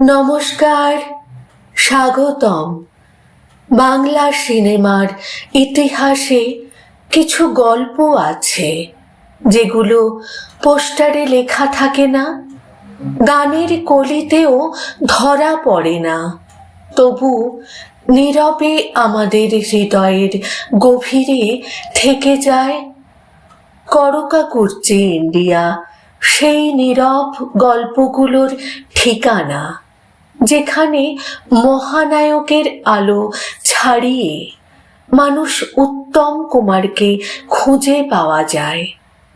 নমস্কার, স্বাগতম। বাংলা সিনেমার ইতিহাসে কিছু গল্প আছে, যেগুলো পোস্টারে লেখা থাকে না, গানের কলিতেও ধরা পড়ে না। তবু নীরবে আমাদের হৃদয়ের গভীরে থেকে যায় করকা করছে ইন্ডিয়া সেই নীরব গল্পগুলোর ঠিকানা। যেখানে মহানায়কের আলো ছাড়িয়ে মানুষ উত্তম কুমারকে খুঁজে পাওয়া যায়।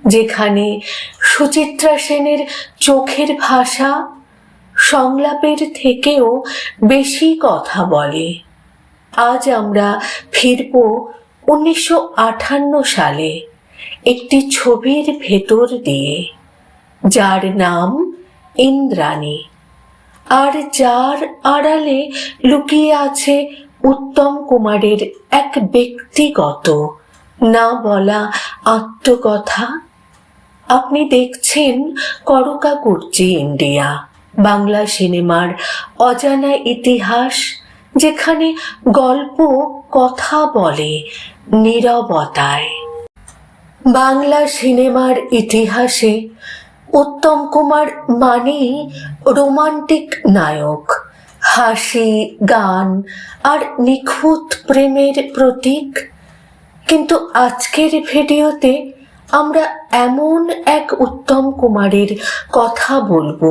যেখানে সুচিত্রা সেনের চোখের ভাষা সংলাপের থেকেও বেশি কথা বলে। আজ আমরা ফিরব উনিশশো সালে একটি ছবির ভেতর দিয়ে, যার নাম ইন্দ্রাণী। আর যার আড়ালে লুকিয়ে আছে উত্তম কুমারের এক ব্যক্তিগত। না বলা আত্মকথা। আপনি দেখছেন করকা কুর্চি ইন্ডিয়া, বাংলা সিনেমার অজানা ইতিহাস, যেখানে গল্প, কথা বলে নীরবতায়। বাংলা সিনেমার ইতিহাসে উত্তম কুমার মানেই রোমান্টিক নায়ক। হাসি, গান আর নিখুঁত প্রেমের প্রতীক। কিন্তু আজকের ভিডিওতে আমরা এমন এক উত্তম কুমারের কথা বলব,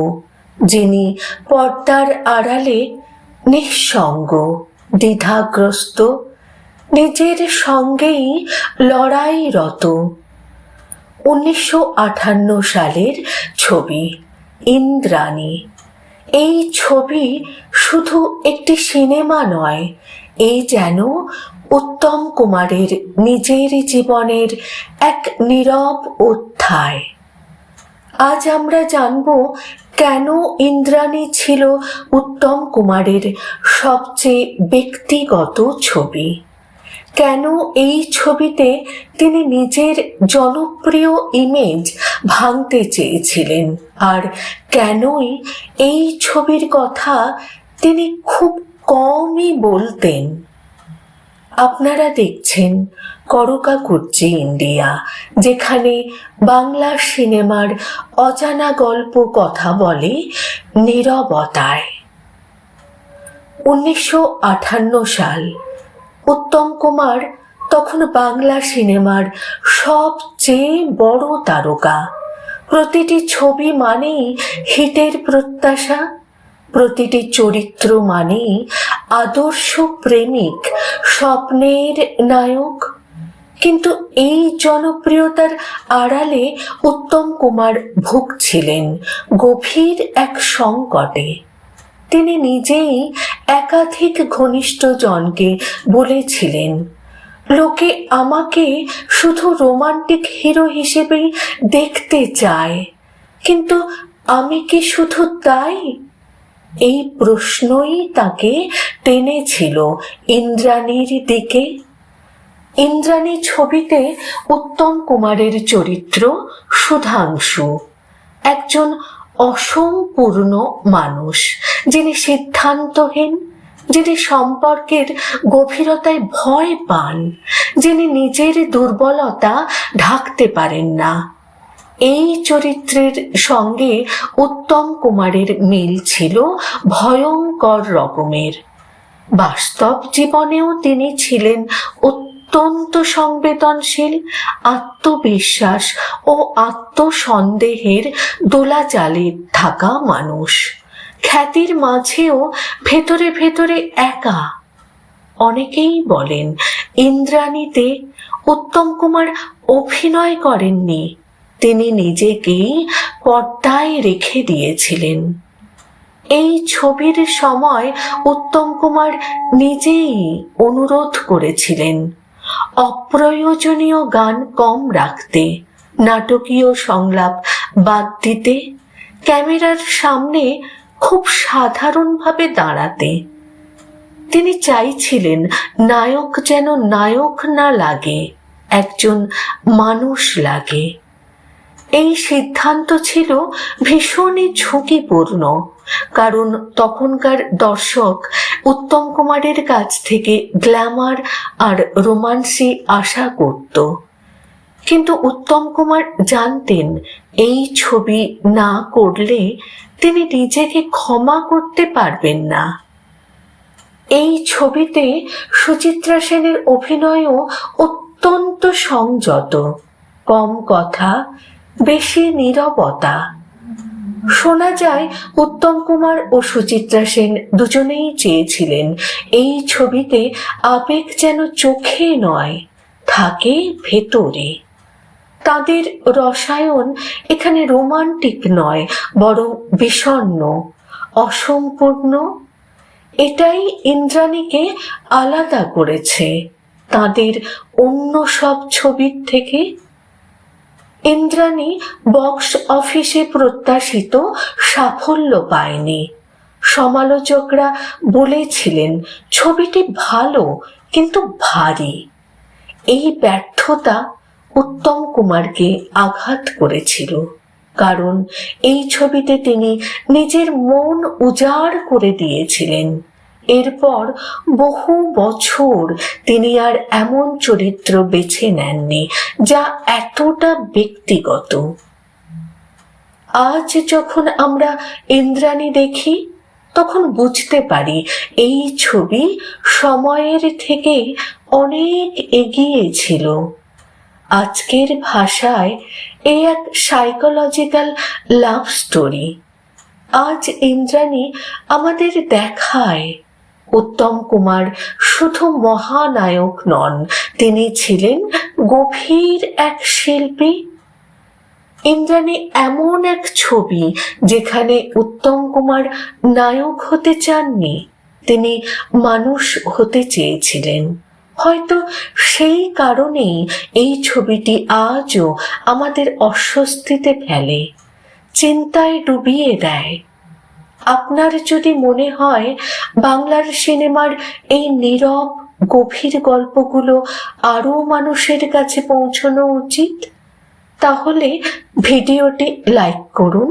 যিনি পর্দার আড়ালে নিঃসঙ্গ, দ্বিধাগ্রস্ত, নিজের সঙ্গেই লড়াইরত। উনিশশো সালের ছবি ইন্দ্রাণী। এই ছবি শুধু একটি সিনেমা নয় এই যেন উত্তম কুমারের নিজের জীবনের এক নীরব অধ্যায়। আজ আমরা জানব কেন ইন্দ্রাণী ছিল উত্তম কুমারের সবচেয়ে ব্যক্তিগত ছবি। কেন এই ছবিতে তিনি নিজের জনপ্রিয় ইমেজ ভাঙতে চেয়েছিলেন? আর কেনই এই ছবির কথা তিনি খুব কমই বলতেন? আপনারা দেখছেন করকা কুর্চি ইন্ডিয়া, যেখানে বাংলা সিনেমার অজানা গল্প কথা বলে নীরবতায়। উনিশশো সাল উত্তম কুমার তখন বাংলা সিনেমার সবচেয়ে বড় তারকা। প্রতিটি ছবি মানেই হিটের প্রত্যাশা, প্রতিটি চরিত্র মানেই আদর্শ প্রেমিক, স্বপ্নের নায়ক। কিন্তু এই জনপ্রিয়তার আড়ালে উত্তম কুমার ভুগছিলেন গভীর এক সংকটে। তিনি নিজেই একাধিক ঘনিষ্ঠ জনকে বলেছিলেন, লোকে আমাকে শুধু রোমান্টিক হিরো হিসেবেই দেখতে চায়, কিন্তু আমি কি শুধু তাই? এই প্রশ্নই তাকে টেনেছিল ইন্দ্রাণীর দিকে। ইন্দ্রাণী ছবিতে উত্তম কুমারের চরিত্র সুধাংশু, একজন অসম্পূর্ণ মানুষ, যিনি সিদ্ধান্তহীন, যিনি সম্পর্কের গভীরতায় ভয় পান, যিনি নিজের দুর্বলতা ঢাকতে পারেন না। এই চরিত্রের সঙ্গে উত্তম কুমারের মিল ছিল ভয়ঙ্কর রকমের। বাস্তব জীবনেও তিনি ছিলেন অত্যন্ত সংবেদনশীল, আত্মবিশ্বাস ও আত্মসন্দেহের দোলাচালে থাকা মানুষ। খ্যাতির মাঝেও ভেতরে ভেতরে একা। অনেকেই বলেন, ইন্দ্রাণীতে উত্তম কুমার অভিনয় করেননি। তিনি নিজেকেই পর্দায় রেখে দিয়েছিলেন। এই ছবির সময় উত্তম কুমার নিজেই অনুরোধ করেছিলেন। অপ্রয়োজনীয় গান কম রাখতে, নাটকীয় সংলাপ বাদ দিতে, ক্যামেরার সামনে খুব সাধারণভাবে দাঁড়াতে। তিনি চাইছিলেন নায়ক যেন নায়ক না লাগে, একজন মানুষ লাগে। এই সিদ্ধান্ত ছিল ভীষণই ঝুঁকিপূর্ণ। কারণ তখনকার দর্শক উত্তম কুমারের কাছ থেকে গ্ল্যামার আর রোমান্সি আশা করত। কিন্তু উত্তম কুমার জানতেন এই ছবি না করলে তিনি নিজেকে ক্ষমা করতে পারবেন না। এই ছবিতে সুচিত্রা সেনের অভিনয়ও অত্যন্ত সংযত, কম কথা, বেশি নীরবতা। শোনা যায়, উত্তম কুমার ও সুচিত্রা সেন দুজনেই চেয়েছিলেন। এই ছবিতে আবেগ যেন চোখে নয়, থাকে ভেতরে। তাদের রসায়ন এখানে রোমান্টিক নয়, বরং বিষণ্ণ, অসম্পূর্ণ। এটাই ইন্দ্রাণীকে আলাদা করেছে, তাদের অন্য সব ছবির থেকে। ইন্দ্রাণী বক্স অফিসে প্রত্যাশিত সাফল্য পায়নি। সমালোচকরা বলেছিলেন, ছবিটি ভালো, কিন্তু ভারী। এই ব্যর্থতা উত্তম কুমারকে আঘাত করেছিল। কারণ এই ছবিতে তিনি নিজের মন উজাড় করে দিয়েছিলেন। এরপর বহু বছর তিনি আর এমন চরিত্র বেছে নেননি যা এতটা ব্যক্তিগত। আজ যখন আমরা ইন্দ্রাণী দেখি, তখন বুঝতে পারি এই ছবি সময়ের থেকে অনেক এগিয়ে ছিল। আজকের ভাষায় এই এক সাইকোলজিক্যাল লাভ স্টোরি আজ ইন্দ্রাণী আমাদের দেখায়। উত্তম কুমার শুধু মহানায়ক নন, তিনি ছিলেন গভীর এক শিল্পী। ইন্দ্রাণী এমন এক ছবি যেখানে উত্তম কুমার নায়ক হতে চাননি, তিনি মানুষ হতে চেয়েছিলেন। হয়তো সেই কারণেই এই ছবিটি আজও আমাদের অস্বস্তিতে ফেলে, চিন্তায় ডুবিয়ে দেয়। আপনার যদি মনে হয় বাংলার সিনেমার এই নীরব, গভীর গল্পগুলো আরও মানুষের কাছে পৌঁছানো উচিত, তাহলে ভিডিওটি লাইক করুন,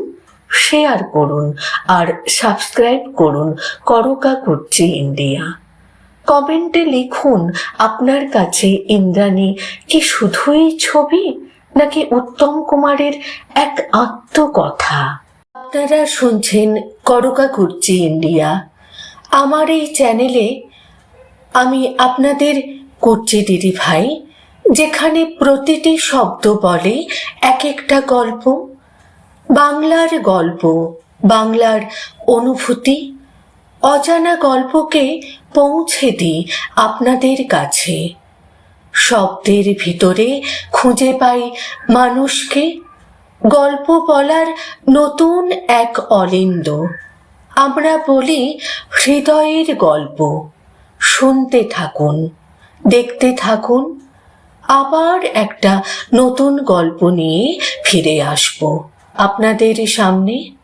শেয়ার করুন আর সাবস্ক্রাইব করুন করকা করছি ইন্ডিয়া। কমেন্টে লিখুন, আপনার কাছে ইন্দ্রাণী কি শুধুই ছবি নাকি উত্তম কুমারের এক আত্মকথা? আপনারা শুনছেন করকা করছি ইন্ডিয়া। আমার এই চ্যানেলে আমি আপনাদের করছি দিদি ভাই, যেখানে প্রতিটি শব্দ বলে এক একটা গল্প, বাংলার গল্প, বাংলার অনুভূতি, অজানা গল্পকে পৌঁছে দিই আপনাদের কাছে। শব্দের ভিতরে খুঁজে পাই মানুষকে গল্প বলার নতুন এক অলিন্দ। আমরা বলি হৃদয়ের গল্প। শুনতে থাকুন, দেখতে থাকুন, আবার একটা নতুন গল্প নিয়ে ফিরে আসব। আপনাদের সামনে